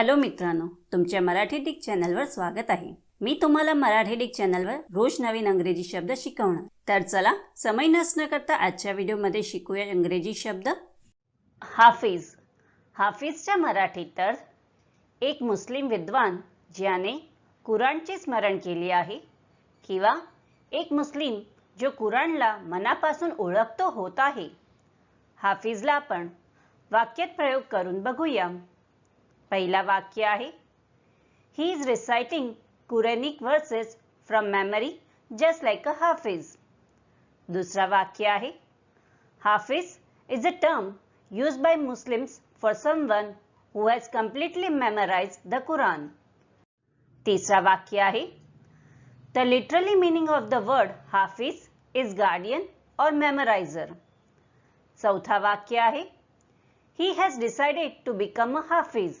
Hello मित्रांनो तुमच्या Marathi Dick चॅनलवर स्वागत आहे. मी तुम्हाला मराठी डिक चॅनलवर रोज नवीन अंग्रेजी शब्द शिकवणार. तर चला समय नसणं करता आजच्या व्हिडिओमध्ये शिकूया अंग्रेजी शब्द. हाफिज. हाफिजच्या मराठी तर एक मुस्लिम विद्वान ज्याने कुराणचे स्मरण केले आहे किंवा एक मुस्लिम जो कुराणला मनापासून ओळखतो होत आहे. हाफिजला आपण वाक्यात प्रयोग करून बघूया. पहला वाक्य है he is reciting Quranic verses from memory just like a hafiz दूसरा वाक्य है hafiz is a term used by Muslims for someone who has completely memorise the Quran तीसरा वाक्य है the literally meaning of the word hafiz is guardian और memoriser चौथा वाक्य है he has decided to become a hafiz